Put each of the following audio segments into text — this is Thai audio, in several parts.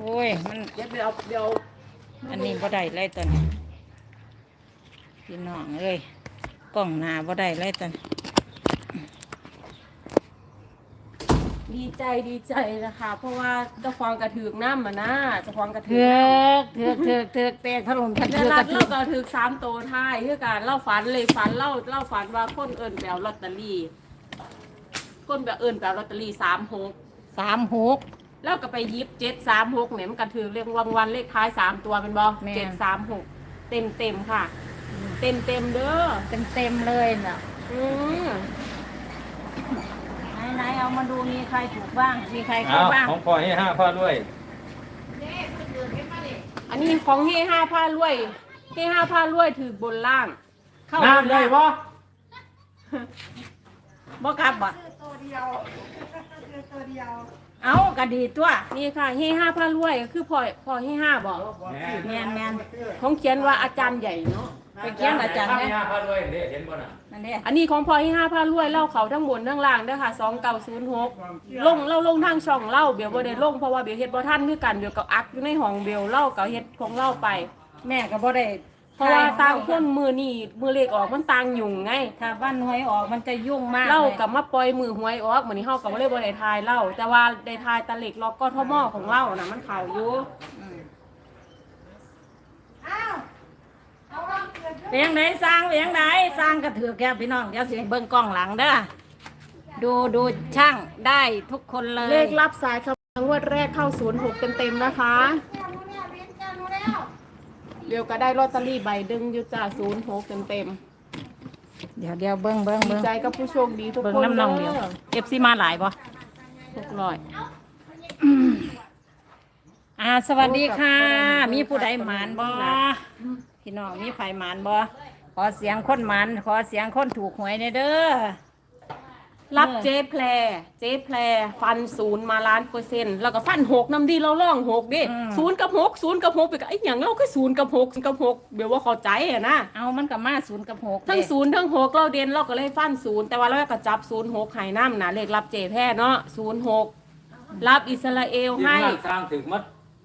โอ้ย มันเดี๋ยวเดี๋ยวเดี๋ยวอันนี้บ่ได้เลยตอนนี้พี่น้องเอ้ยกล้องหน้าบ่ได้เลยตอนนี้ดีใจดีใจนะคะ เพราะว่าเจะฟองกระถือกน้ำมานะเจะฟองกระถืเถือกเถือกเถือกเถือกแตกถล่มทันเดืเถืออกรักดระเล่าเถือกกระถือกสามโตวท้ายคือการเล่าฝันเลยฝันเล่าเล่าฝันว่าคนเอิญแปลลอตเตอรี่คนแบบเอิญแปลลอตเตอรี่สามหกสามหก แล้วก็ไปยิบเจ็ดสามหกเนี่ยมันกระถือเรียกรางวัลเลขท้ายสามตัวเป็นบอแม่น เจ็ดสามหกเต็มเต็มๆค่ะ เต็มเต็มๆเด้อเต็มเต็มๆเลยน่ะอืมไหนไหนๆเอามาดูมีใครถูกบ้าง มีใครเอาเข้าบ้างของพ่อให้ห้าพ่อด้วย อันนี้ของเฮห้าผ้ารวยเฮห้าผ้ารวยถือบนล่าง เข้าบน้ำนได้ล่างบ่บ่กลับบ่ ตัวเดียวคือตัวเดียว เอากระดีตัว นี่ค่ะเฮห้าผ้ารวยคือพอพอเฮห้าบอกแมนแมนของเขียนว่าอาจารย์ใหญ่เนาะไปเขียนอาจารย์ให้เนี่ยห้าพ่อด้วยนี่เห็นบ่น่ะนั่นเด้อันนี้ของพอเฮห้าผ้ารวยเล่าเขาทั้งบนทั้งล่างเด้อค่ะสองเก้าศูนย์หกลงเล่าลงทางช่องเล่าเบลบ่ได้ลงเพราะว่าเบลเฮ็ดบ่ทันคือกันเบลก็อักอยู่ในห้องเบลเล่าก็เฮ็ดของเล่าไป แม่ก็บ่ได้ เพราะว่าต่างคนมือนี่มือเลขออกมันต่างยุ่งไงถ้าบ้านหวยออกมันจะยุ่งมากเล่าลยกับมาปล่อยมือหวยออกเหมือนที่เฮากับบ่ได้บ่ได้ทายเล่า แต่ว่าได้ทายตะเล็กล็อกก็ทมอของเล่าน่ะมันเข้าอยู่อืมอ้าวเอาวางเกิดเลี้ยงไหนสร้างเลี้ยงไหนสร้างกระถือแก้วพี่น้องเดี๋ยวสิให้เบิ่งกล้องหลังเด้อดูดูช่างได้ทุกคนเลย เลขรับสายคำงวดแรกเข้า06เต็มๆนะคะ เดี๋ยวก็ได้ลอตเตอรี่ใบดึงอยู่จ้า06เต็มเดี๋ยวเดี๋ยวเบิ่งเบิ่งๆดีเบิ่งใจกับผู้โชคดีทุกเบิ่งคนน้ำนองเดียวเอฟซีมาหลายบ่ทุกร้อย อ่า สวัสดีค่ะ มีผู้ใดหมานบ่พี่น้องมีไผหมานบ่ขอเสียงคนหมานขอเสียงคนถูกหวยในอยเด้อ รับเจ๊แพรเจ๊แพรฟันศูนย์มาล้านเปอร์เซ็นต์แล้วก็ฟันหกน้ำดีเราล่องหกดิศูนย์กับหกศูนย์กับหกไปกับไอ้หยังเราก็ศูนย์กับหกศูนย์กับหกเดี๋ยวว่าเข้าใจอะนะ เอามันก็มาศูนย์กับหกทั้งเด้ศูนย์ทั้งหกเราเด่นเราก็เลยฟันศูนย์แต่ว่าเราก็จับศูนย์หกไห้น้ำนะเลขรับเจแพ้เนาะศูนย์หกรับอิสราเอลที่ให้นั่นสร้างถึงมัด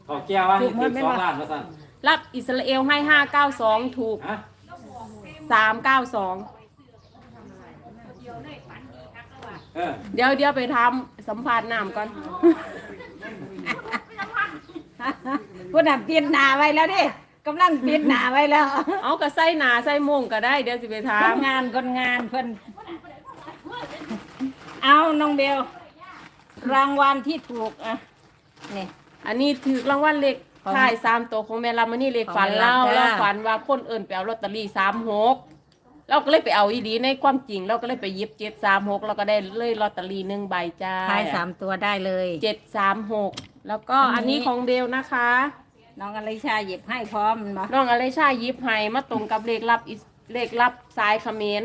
ขอแก้วว่านี่ถึงสองล้านมาสั่นรับอิสราเอลให้ห้าเก้าสองถูกฮะสามเก้าสอง เออเดี๋ยวเดี๋ยวไปทำสัมภาษณ์น้ำก่อน ผู้นั้นปิดหน้าไว้แล้วดิกำลังปิดหน้าไว้แล้วเอาก็ใส่หนาใส่โมงก็ได้ เดี๋ยวจะไปถาคมนงานคนงานเพิ่นเอาน้องเบลรางวัลที่ถูกอะนี่อันนี้ถือรางวัลเล็กของถ่ายสามตัวของแม่ลำมันนี่เล็กของฝันแม่เล่าลำเด้อเราฝันว่าคนเอิญไปเอาลอตเตอรี่สามหก เราก็เลยไปเอาอีดีในความจริง เราก็เลยไปหยิบเจ็ดสามหกเราก็ได้เลยลอตเตอรี่หนึ่งใบจ้าทายสามตัวได้เลย เจ็ดสามหกแล้วก็อัอันนนี้ นี้ของเบลนะคะ น้องอลิชาหยิบให้พร้อมมาน้องอเลชายิบให้มาตรงกับเลขรับอิสเลขรับสายเขมร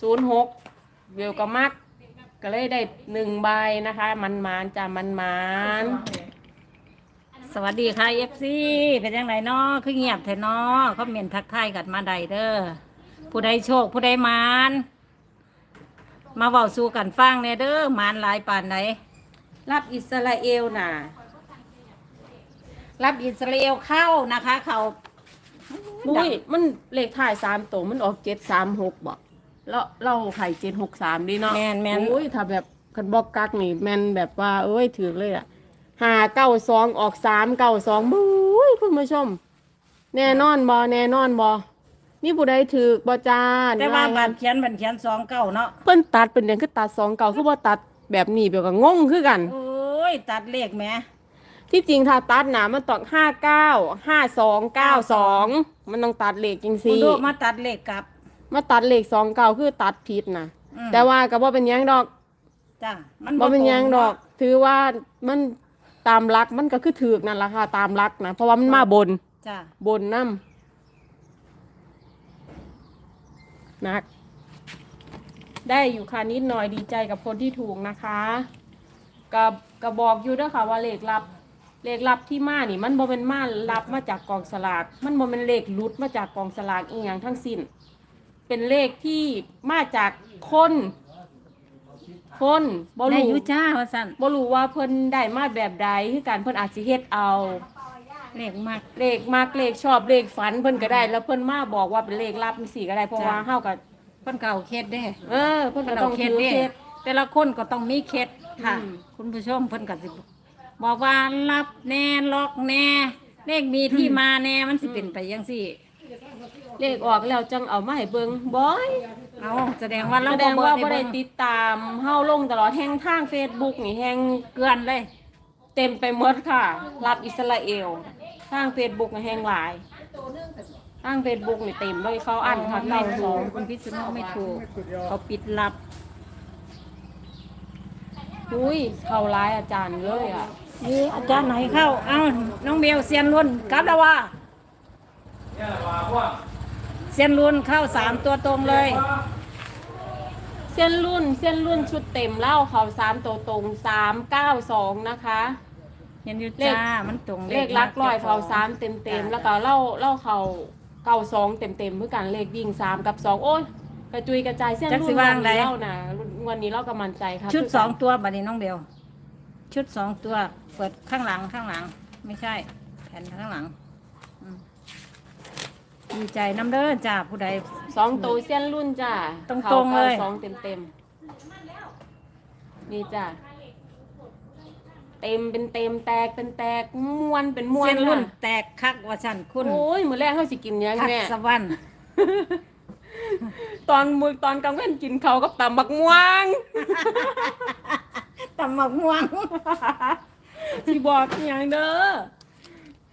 ศูนย์หกเบลก็มัก ก็เลยได้หนึ่งใบนะคะ มันมานๆจ้ามันมาน สวัสดีค่ะเอฟซีเป็นยังไงเนาะคือเงียบแท้เนาะเขาเมียนทักทายกันมาใดเด้อผู้ใดโชคผู้ใดหมานมาเว้าสู่กันฟังเนี่ยเด้อหมานหลายป่านไหนๆรับอิสราเอลน่ะ รับอิสราเอลเข้านะคะ เขาอุ้ยมันเลขถ่ายสามตัวมันออกเจ็ดสามหกบ่แล้วเราไข่เจ็ดหกสามดีเนาะแมนแมนอุ้ยถ้าแบบคันบอกกักนี่แมนแบบว่าเอ้ยถือเลยอะ หาเก้าสองออกสามเก้าสองบุ้ยคุณผู้ชม แน่นอนบอแน่นอนบอนี่ผู้ใดถือบอจาแต่ว่านี่บัตรเขียนบัตรเขียนสองเก้าเนาะเพิ่นตัดเป็นเดือนคือตัดสองเก่าคือบ่ตัดแบบนี้เบียวก็งงคือกันโอ้ยตัดเลขแหมที่จริงถ้าตัดหนามันต้องห้าเก้าห้าสองเก้าสองมันต้องตัดเลขจริงคุสิณดูมาตัดเลขกลับ มาตัดเลขสองเก้าคือตัดผิดนะอืมแต่ว่าก็บ่เป็นหยังดอกจ้ะมันบ่เป็นหยังตรงดอกเนาะถือว่ามัน ตามรักมันก็คือถูกนั่นแหละค่ะ ตามรักนะเพราะว่ามันมาบน จ้ะบนน้ำนัก ได้อยู่ค่ะนิดหน่อยดีใจกับคนที่ถูกนะคะกับกระบอกอยู่ด้วยค่ะว่าเลขลับ เลขลับที่มานี่ มันบ่เป็นมารับมาจากกองสลาก มันบ่เป็นเลขหลุดมาจากกองสลากอีหยังทั้งสิ้น เป็นเลขที่มาจากคน คนบ่ได้รู้อยุจ้าว่าสั่นบ่รู้ว่าเพิ่นได้มาแบบใดคือการเพิ่นอาจสิเฮ็ดเอา เลขมาก เลขมากเลขชอบเลขฝันเพิ่นก็ได้ แล้วเพิ่นมาบอกว่าเป็นเลขลับจังซี่ก็ได้เพราะจ้ะ ว่าเฮาก็เพิ่นเก่าเคสเด้เออเพิ่นก็เพิ่นต้เอาองเคถืสอเด้เคส แต่ละคนก็ต้องมีเคสค่ะ อืมคุณผู้ชมเพิ่นก็สิบอกว่ารับแน่ล็อกแน่ เลขมีที่มาแน่มันสิเป็นไปจังซี่ เลขออกแล้วจังเอามาให้เบิ่งบ่อย เอาแสดงว่าเราแสดงว่าบ่บ่ได้ได้ติดตามเฮาลงตลอดแห่งทาง Facebook นี่แห่งเกลือนเลย เต็มไปหมดค่ะ รับอิสราเอลทาง Facebook นี่แห่งหลายทาง Facebook นี่เต็มเลยเขาอั้นค่ะไม่เก้าสถูอกงคุณพิษณุไม่ถูก เขาปิดลับอุ้ยเข้าร้ายอาจารย์เลยอะนี่อาจารย์ไหนเข้า เอ้าน้องเบลเซียนรุ่นกลับแล้วว่าเนี่ยว่าว่า เซียนรุ่นเข้าสามตัวตรงเลย เส้นรุ่นเส้นรุ่นชุดเต็มเล่าเขาสามตัวตรงสามเก้าสองนะคะ เห็นอยู่เลข จ้ามันตรงเลขลักลอยเขาสามเต็มเต็มๆแล้วก็เล่าเล่าเขาเก้าสองเต็มเต็มๆเพื่อกันเลขวิ่งสามกับสองโอ้ยกระจุยกระจายเส้นจักรุ่สินว่าวันงใดนี้เล่านะวันนี้เล่ากำมันใจครับชุดสองตัวบัดนี้น้องเบลชุดสองตัวเปิดข้างหลังข้างหลัง ไม่ใช่ แผ่นข้างหลังอืม ดีใจน้ำเด้อจ้าผู้ใด สองตัวเส้นรุ่นจ้าตรงๆเลย สองเต็มเต็มๆนี่จ้าเต็มเป็นเต็มแตกเป็นแตกม้วนเป็นม้วนเซียนรุ่นค่ะแตกคักว่าฉันคุณโอ้ยมื้อแรกเขาสิกินยังคักแม่สวรรค์ตอนมือตอนกลางเว้นกินเขาวกับตำบักม่วงตำหมักม่วง สิบอกอหย่างเด้อ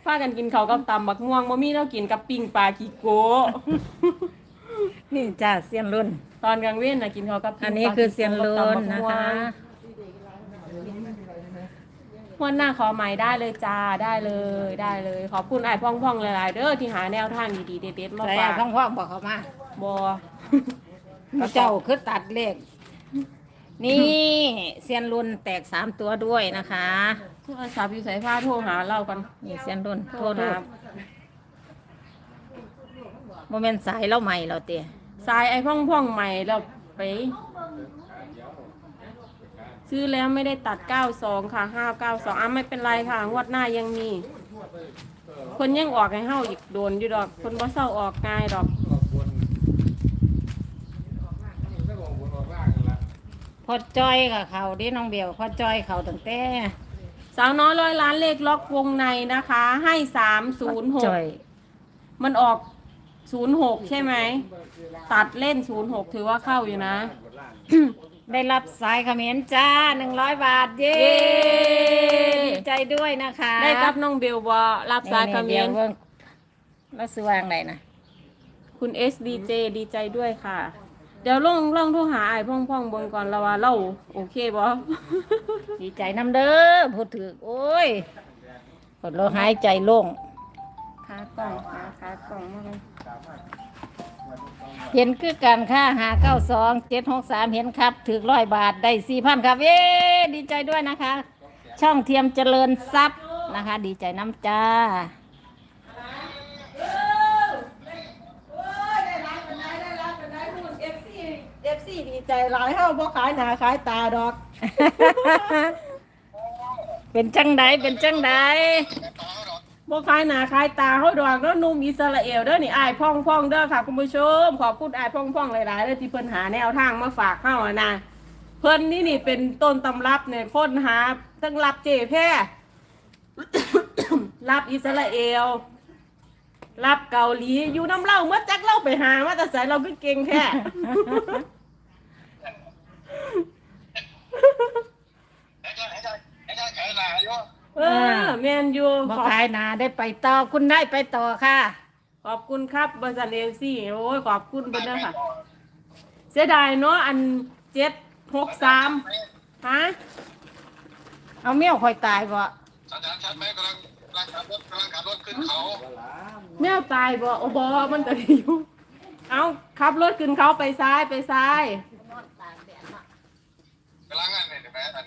พากันกินเขาวกับตำบักม่วงบ่มีแล้วกินกับปิ้งปลาขี้โกะนี่จ้าเซียนรุ่น ตอนกลางเว้นน่ะกินเขาวกับปิ้งอันนี้ปลาคือขี้เซียนโกะรุ่กับนตำบักนะม่วงคะวันหน้าขอใหม่ได้เลยจ้าได้เลยได้เลย ขอบคุณไอ้ายพ่องพ่องๆหลายๆเด้อที่หาแนวทางดีๆเด็ดๆมาใส่ฝากพ่องพ่องบอกเขามาบ่เจ้าคือตัดเลข นี่เซียนรุ่นแตกสามตัวด้วยนะคะโทรศัพท์อยู่ใส่ผ้าโทรหาเรากันนี่เซียนรุ่นโทโทรษด้วหายโมเมนต์สายเราใหม่เราเตี้ยสายไอ้พ่องพ่องๆใหม่แล้วไป ซื้อแล้วไม่ได้ตัด92ค่ะ592อะไม่เป็นไรค่ะงวดหน้ายังมี คนยังออกให้เฮาอีกโดนอยู่ดอก คนบ่เศร้าออกง่ายดอก พอจอยกับเขาดิน้องเบลพอจอยเขาตั้งแต่สาวน้อยร้อยล้านเลขล็อกวงในนะคะ ให้จอย306มันออก06ใช่ไหม ตัดเล่น06ถือว่าเข้าอยู่นะ ได้รับสายเขมรจ้าหนึ่งร้อยบาท เย้เย้ ดีใจด้วยนะคะได้กับน้องเบลบอรับสายคอมเมเดี๋ยนวต์เบิ่งแล้วซื้อวางไหนนะ คุณ SDJ ดีใจด้วยค่ะ เดี๋ยวลองลองโทรหาไอ้พ่องพ่องๆเบิ่งก่อนแล้วว่าเราโอเคบ่ดีใจน้ำเด้อพูดถือโอ้ยกดเราหายใจโล่งขากล่องขาขากล่องมาเลยเห็นคือกันค่าหาเก้าสองเจ็ดหกสามเห็นครับถือร้อยบาทได้สี่พันครับเย้ดีใจด้วยนะคะ ช่องเทียมเจริญทรัพย์นะคะ ดีใจน้ำจ้า เอฟ ซีดีใจหลายเฮาบ่ขายหน้าขายตาดอก เป็นจังไดเป็นจังไดบ่คล้ายหน้าคล้ายตาเฮาดอกเด้อหนุ่มอิสราเอลเด้อนี่อ้ายพ่องพ่องๆเด้อค่ะคุณผู้ชม ขอบคุณอ้ายพ่องพ่องๆหลายๆเด้อที่เพิ่นหาแนวทางมาฝากเฮาอะนะเพิ่นนี่นี่เป็นต้นตำรับเนี่ยค้นหาทั้งรับเจแพ้รับอิสราเอลรับเกาหลีอยู่น้ำเล่าเมื่อจักเล่าไปหามาแต่ใส่เราก็เก่งแท้ เออ แมนยูบอขอบขายหนาได้ไปต่อคุณได้ไปต่อค่ะ ขอบคุณครับบริษัทเอซี่โอ้ยขอบคุณเพิ่นเด้อค่ะ เสียดายเนาะอันเจ็ดหกสามฮะเอาเมี่ยวคอยตายบ่สัญญาณชัดไหมกำลังกำลังขับรถกำลังขับรถขึ้นเขาแมวตายบ่โอ้บอมันจะอยู่เอาขับรถขึ้นเขาไปซ้ายไปซ้าย กำลังอันนี้เห็นไหมอัน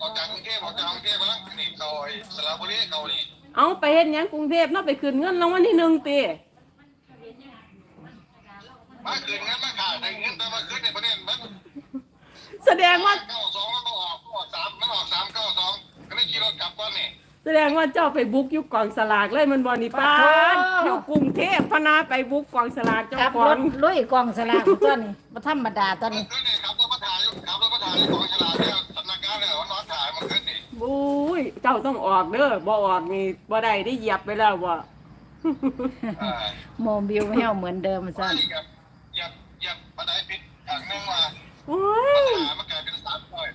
ออกจากกรุงเทพออกจากกรุงเทพกำลังนี่เขาไอ้สระบุรีเขานี่เอาไปเฮ็ดหยังกรุงเทพเนาะไปคืนเงินรางวัลที่หนึ่งตีมาคืนเงินมาขาดแต่เงินแต่มาคืนในประเด็นมันแสดงว่า เก้าสองมันก็ออกออกสามมันออกสามเก้าสองก็เลยขี่รถกลับก่อนนี่แสดงว่าเจ้าไปบุกยุคกองสลากเลยมันบอนี่ป้าดยุคกรุงเทพพนาไปบุกกองสลากเจ้าขับขรองถลุยกองสลากตัวนี้บ่ธรรมดาตัวมันนี้ขึ้นนี่ครับรถมาถ่ายครับรถมาถ่ายของฉลาดเนี่ยสำนักงานเนี่ยมันนอนถ่ายมันขึ้นนี่ บุ้ยเจ้าต้องออกเด้อบ่ออกนี่บ่ได้ได้เหยียบไปแล้วบ่อ่าโมบิลไม่เอาเหมือนเดิมใช่ซั่นครับเหยียบเหยียบบันไดปิดอย่างหนึงมาโอ้ยหามันกลายเป็นสามเลย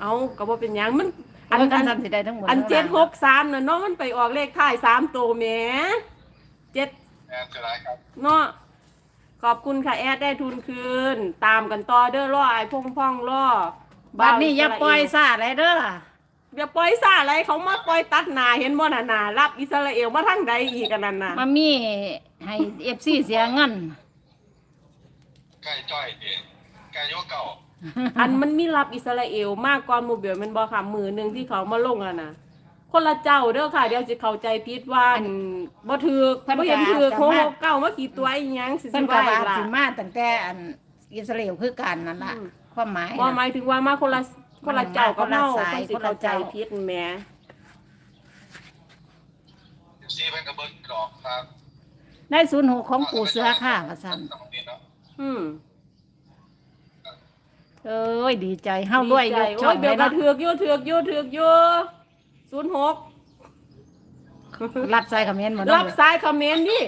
เอาก็บ่เป็นหยังมันอัอันนกัอันนซั่นสิได้ทั้งหมดอันทั้งเจ็ดหหลังกสามน่ะเนาะมันไปออกเลขท้ายสามตัวแหมเจ็ด แอนจะไรครับเนาะขอบคุณค่ะ แอดได้ทุนคืน ตามกันต่อเด้อล่อไอ้พงพ่องล่อ บัดนี้อย่าปล่อยซาเลยเด้ออย่าปล่อยซาอะไรเขามาปล่อยตัดหนาเห็นบ่น่ะหนารับอิสราเอลมาทางใดอีกกันนั่นน่ะมามีให้ FC เสียเงินไก่จ้อยดิไก่โยกเก่าอันมันมีรับอิสราเอลมากกว่าหมู่เบียวแมันบ่ค่ะมือหนึงที่เขามาลงอะนะคนละเจ้าเด้อค่ะเดี๋ยวสิเข้าใจผิดว่าอันบ่ถูกเพิ่นก็บ่เห็นถูกอาจจะโคมาเก้ามากี่ตัวอีหยังสิเพิ่สินก็ว่าว่าอีกล่ะสิมาตั้งแต่อันอิสราเอลคือกันนั่นล่ะอืม ความหมายบ่หน่ะมายถึงว่ามาคนละคนละเจ้ากับคนละเฮาสายเพิ่นสิคนละเข้าใจเจ้าผิดแหมซีเป็นกระเบื้องดอกครับได้06ของปู่เสือค่ะว่าซั่นอืมเอ้ยดีใจเฮารวยยกช่โอ้อยงเบีเลยวยก็เนาะถือกอยู่ถือกอยู่ถือกอยู่06รับสายคอมเมนต์หมดรับสายคอมเมนต์ดิ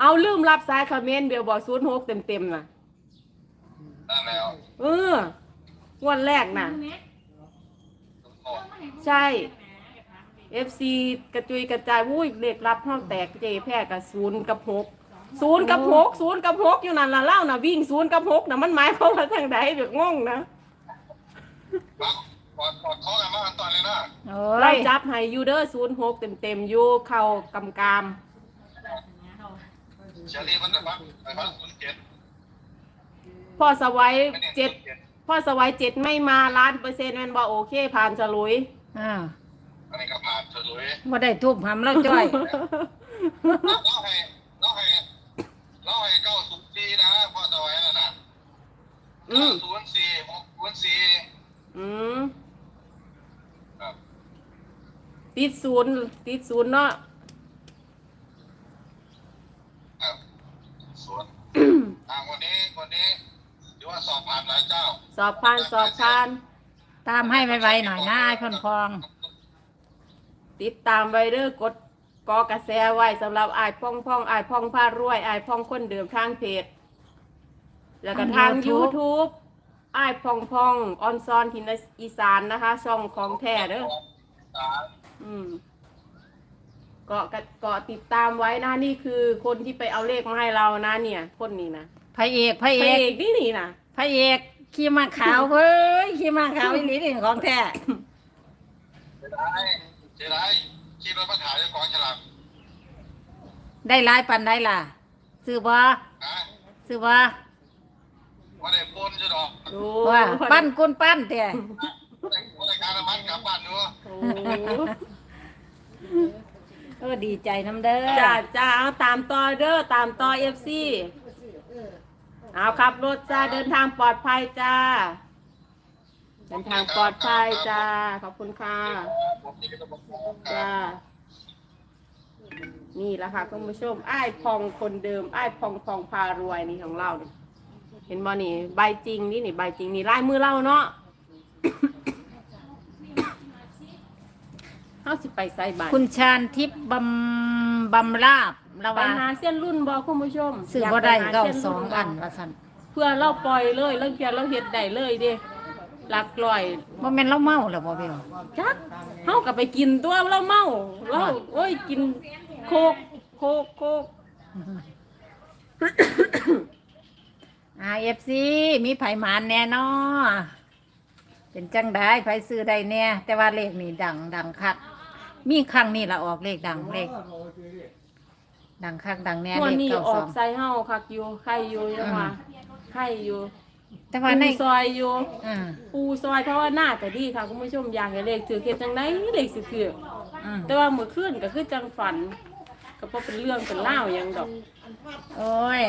เอาลืมรับสายคอมเมนต์เบียวบอก06เต็มๆน่ะนั่นแล้ว เอองวดแรกน่ะ ใช่ FC กระจุยกระจายวุ้ยเลขรับเท่าแตกเจแพ้กับศูนย์กับหกศูนย์กับหกศูนย์กับหกอยู่นั่นละเล่าน่ะวิ่งศูนย์กับหกน่ะมันหมายความว่าทางใดเดือดงงนะปักปอดปอดคอกันมาอันตอนเลยนะโอ้เรายจับให้อยูเดอร์ศูนย์หกเต็มเต็มๆอยู่เข่ากำกาม เชอรี่มันจะปักไปพันศูนย์เจ็ด พ่อสวัยเจ็ดพ่อสวัยเจ็ดไม่มาล้านเปอร์เซ็นต์แมันบอกโอเคผ่านฉลุย อ่าอันนี้ก็ผ่านเฉลยบ่ได้ทุบหำแล้วจ้อยเล่าให้เล่าให้เล่าให้เก้าสุปีนะพ่อจะไว้นั่นน่ะอืมศูนย์สี่หกศูนย์สี่อืมครับติดศูนย์ติดศูนย์เนาะครับส่วนทางวันนี้วันนี้ ถือว่าสอบผ่านหลายเจ้าสอบผ่านสอบผ่าน ตามให้ไวๆหน่อยนะไอ้พอนพอง ติดตามไว้เด้อกดกอกระแสไว้สำหรับอายพ่องพ่องอายพ่องพารวยอายพ่องคนเดิมทางเพจแล้วก็ทางทาง YouTube YouTube อายพ่องพ่องออนซอนทินอีสานนะคะ ช่องของแท้เด้ออืมเกาะกะเกาะติดตามไว้นะนี่คือคนที่ไปเอาเลขมาให้เรานะเนี่ย คนนี้นะ พระเอกพระพเอระเอกกนี่นี่นะพระเอกขี่ม้าขาวเฮ้ยขี่ม้าขาวอีหลีนี่ของแท้เสียดายเสียดายขี่รถมาถ่ายเจ้าของฉลากได้หลายปันได้ล่ะซื้อบ่นะซื้อบ่ว่าได้ปนจะดอกโอ้ว่าปั้นกุนปั้นแต่ว่าได้ว่าได้การน้ำมันกลับบ้านด้วยโอ้เออดีใจน้ำเด้อจ้าจ้าเอาตามต่อเด้อตามต่อเอฟซี เอาครับรถจ้าเดินทางปลอดภัยจ้า เดินทางปลอดภัยจ้า ขอบคุณค่ะจ้า นี่แหละค่ะคุณผู้ชมไอ้ายพองคนเดิมไอ้ายพองพองพารวยนี่ของเรานี่เห็นบ่นี่ ใบจริงนี่นี่ใบจริงนี่ลายมือเราเนาะ เฮาสิไปใส่บาตรคุณชาญทิพย์บำบำราบ ละไปว่า หาเส้นรุ่นบ่คุณผู้ชมซื้ออยาบ่ปได้หเก้าส้นสรุ่องบ่อันว่าซั่นเพื่อเราปล่อยเลยแล้วเพียเราเฮ็ดได้เลยเด้หลักร้อยบ่แม่นเราเมาแล้วบ่เบลจักเฮาก็ไปกินตัวเราเมาเราโอ้ยกินโคกโคกโคก อ่า FC มีไผหมานแน่นอเป็นจังได้ไผซื้อได้แน่แต่ว่าเลขนี่ดังดังคักมีครั้งนี้ละออกเลขดังเลข ดังคักดังแน่ตัวเลขนี้เก้าอสออกงใส่เฮาคักอยู่ไข่อยู่จังว่าไข่อยู่แต่ว่าในปูซอยอยู่อ่าปูซอยเพราะว่าหน้าแต่ดีค่ะคุณผู้ชมอยากให้เลขถือเฮ็ดจังได๋เลขสิถืออืมแต่ว่ามื้อคืนก็คือจังฝัน ก็บ่เป็นเรื่องเป็นเล่าวหยังดอก โอ้ย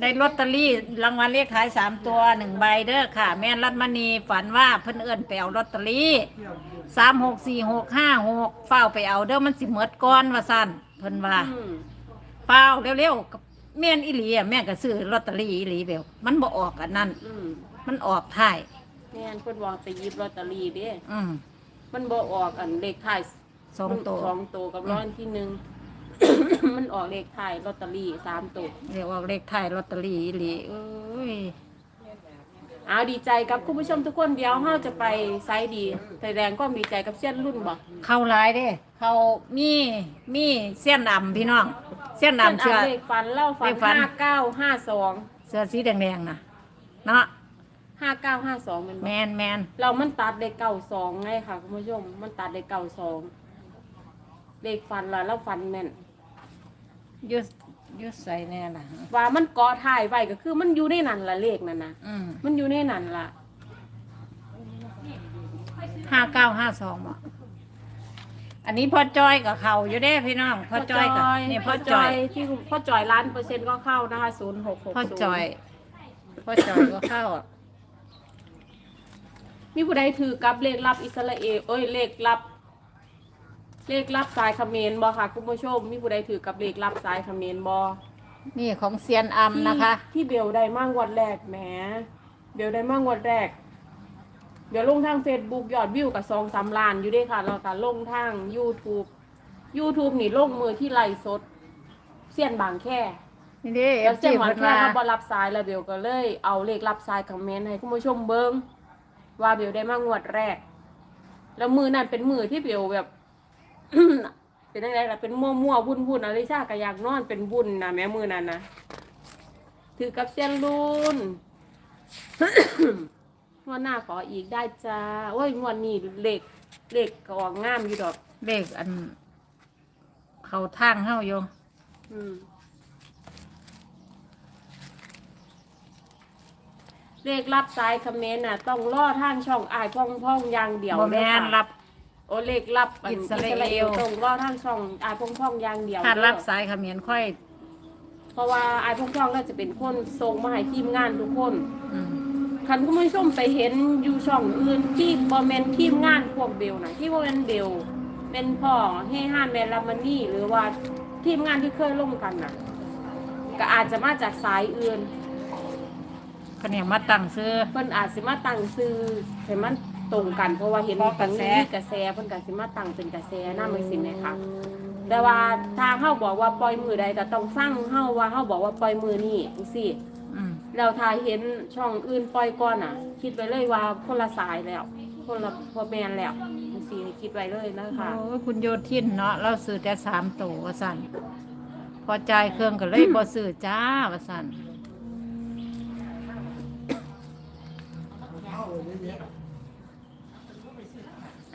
ได้ลอตเตอรี่รางวัลเลขท้ายสามตัวหนึ่งใบเด้อค่ะ แม่นรัตมณีฝันว่าเพิ่นเอื้อนไปเอาลอตเตอรี่สามหกสี่หกห้าหกเฝ้าไปเอาเด้อมันสิเมดก้อนว่าสั้นเพิ่นว่า อืม เฝ้าเร็วๆกับแม่นอีหลีอะแม่ก็ซื้อลอตเตอรี่อีหลีเบลมันบ่ออกอันนั้น อืมมันออกท้ายแม่นเพิ่นว่าไปหยิบลอตเตอรี่เด้ อืมมันบ่ออกอันเลขท้ายสองตัว สองตัวกับร้อนที่หนึ่ง มันออกเลขท้ายลอตเตอรี่สามตัว เรียกว่าเลขท้ายลอตเตอรี่อีหลีเอ้ย เอาดีใจกับคุณผู้ชมทุกคนเดียวเฮาจะไปไซส์ดีแสดงความดีใจกับเส้นรุ่นบ่ เข้าหลายเด้ เขามีมีเส้นดำพี่น้อง เส้นเส้นดำเสื้อเอาเลขฟันเล่าฟัเลนขฟัน ห้าเก้าห้าสองเสื้อสีแดงๆน่ะเนาะห้าเก้าห้าสองเป็นแมบ่นแมนเรามันตัดเลขเก้าสองไงค่ะคุณผู้ชม มันตัดเลขเก้าสองเลขฟันละแล้วฟันแม่น อยุ ยุใส่แน่ล่ะว่ามันเกาะถ่ายไว้ก็คือ มันอยู่ในนั้นละเลขนั่นนะอืมมันอยู่ในนั้นละห้าเก้าห้าสองบ่อันนี้พ่อจ้อยกับเขาอยู่เด้พี่น้องพ่อจ้อยกับนี่พ่อจ้อยที่พ่อจอยล้านเปอร์เซ็นต์ก็เข้านะคะศูนย์หกหกพ่อจ้อยพ่อจ้อยก็เข้าอะมีผู้ใดถือกับเลขลับอิสราเอลเอ้ยเลขลับ เลขลับสายเขมรบอค่ะ คุณผู้ชมมีผู้ใดถือกับเลขลับสายเขมรบอนี่ของเซียนอัมนะคะ ที่เบลได้มากวันแรกแหมเบลได้มากวันแรก เดี๋ยวลงทาง Facebook ยอดวิวกับสองสามล้านอยู่ด้วยค่ะแล้วก็ลงทาง YouTube YouTube นี่ลงมือที่ไลฟ์สดเสียนบางแค่นี่เด้เอแล้วฟเสีซียนบางเพิ่นแค่ว่าเขาบอรับสายแล้วเบลก็เลยเอาเลขรับสายคอมเมนต์ให้คุณผู้ชมเบิ้งว่าเบลได้มางวดแรก แล้วมือนั่นเป็นมือที่เบลแบบ เป็นอะไรล่ะเป็นมั่วมั่ววุ่นวุ่นอะไรชาก็อยากนอนเป็นวุ่นนะแม่มือนั่นนะถือกับเส้นรุ่นงวดหน้าขออีกได้จ้าโอ้ยงวดนี้เลขเลขก็ออกงามอยู่ดอก เลขอัน เขาทางเฮาอยู่อืมเลขรับสายคอมเมนต์น่ะ ต้องล่อทางช่องอายพ่องพ่องๆอย่างเดียวบ่เลยแม่นค่ะรับ โอเลขรับนอิสราเอลต้องล่อทางช่องอายพ่องพ่องๆอย่างเดียวถ้าเด้อรับสายเขมิ้นค่อยเพราะว่าอายพ่องพ่องๆก็จะเป็นคนส่งมาให้ทีมงานทุกคน อืมคันคุณผู้ชมไปเห็นอยู่ช่องอื่นที่บอแมนทีมงานพวกเบลนะที่บอแมนเบลเป็นพ่อเฮห้านแมนลามานี่หรือว่าทีมงานที่เคยร่วมกันน่ะ ก็อาจจะมาจากสายอื่นคะแนนมาตั้งซื้อ เพิ่นอาจสิมาตั้งซื้อให้มัน ตรงกัน เพราะว่าเห็นเพราะกระแสมีกระแสเพิ่นก็สิมาตั้งเป็นกระแสนำจังซี่แหมคะแต่ว่าทางเฮาบอกว่าปล่อยมือใดก็ต้องฟังเฮาว่าเฮาบอกว่าปล่อยมือนี่จังซี่อืมแล้วถ้าเห็นช่องอื่นปล่อยก่อนอะ คิดไว้เลยว่าคนละสายแล้ว คนละพอแมนแล้วจังซี่คิดไว้เลยนะคะโอ้ยคุณโยทินเนาะเราซื้อแต่สามตัวว่าสั่นพอจ่ายเครื่องก็เลยบ่ซื้อจ้าว่าสั่น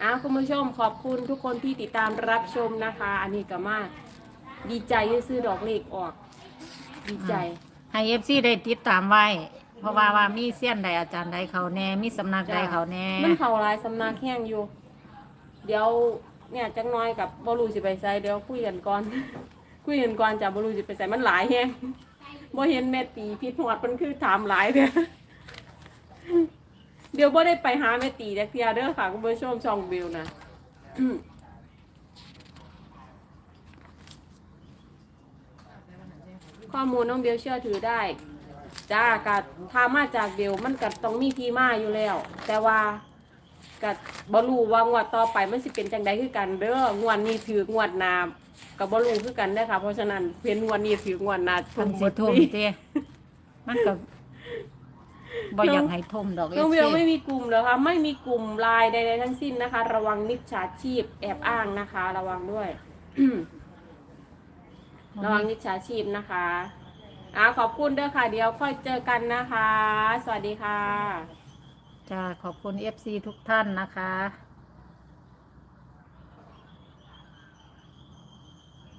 อ้าวคุณผู้ชมขอบคุณทุกคนที่ติดตามรับชมนะคะ อันนี้ก็มาดีใจที่ซื้อดอกเลขออก ดีใจ ให้เอฟซีได้ติดตามไว้ เพราะว่าว่ามีเสี้ยนใดอาจารย์ใดเขาแน่ มีสำนักใดเขาแน่ มันเขาหลายสำนักแห้งอยู่ เดี๋ยวเนี่ยจังน้อยกับบรูสิไปใส่เดี๋ยวคุยกันก่อน คุยกันก่อนจะบรูสิไปใส่มันหลายแห้งบ่เห็นแม่ตีพิษหอดมันคือถามหลายเด้อ เดี๋ยวบ่ได้ไปหาแม่ตีจักเทียเด้อค่ะคุณผู้ชมช่องวิวนะข้อมูลน้องเบลเชื่อถือได้จ้ากัดทามาจากเบลมันกัดต้องมีที่มาอยู่แล้ว แต่ว่ากัดบรู้ว่างวดต่อไปมันสิเป็นจังใดคือกันเด้องวดนี้ถืองวดหนากับบรู้คือกันได้อค่ะ เพราะฉะนั้นเพียนงวดนี้ถืองวดหนาทันสิทุ่มเต้มันก็ บ่อยากให้ทุ่มดอกเอน้องฟเบลไม่ซีมีกลุ่มเหรอคะไม่มีกลุ่มไลน์ใดๆทั้งสิ้นนะคะ ระวังมิจฉาชีพแอบอ้างนะคะ ระวังด้วย ระวังมิจฉาชีพนะคะอ่าขอบคุณเด้อค่ะ เดี๋ยวค่อยเจอกันนะคะ สวัสดีค่ะ จ้าขอบคุณเอฟซีทุกท่านนะคะ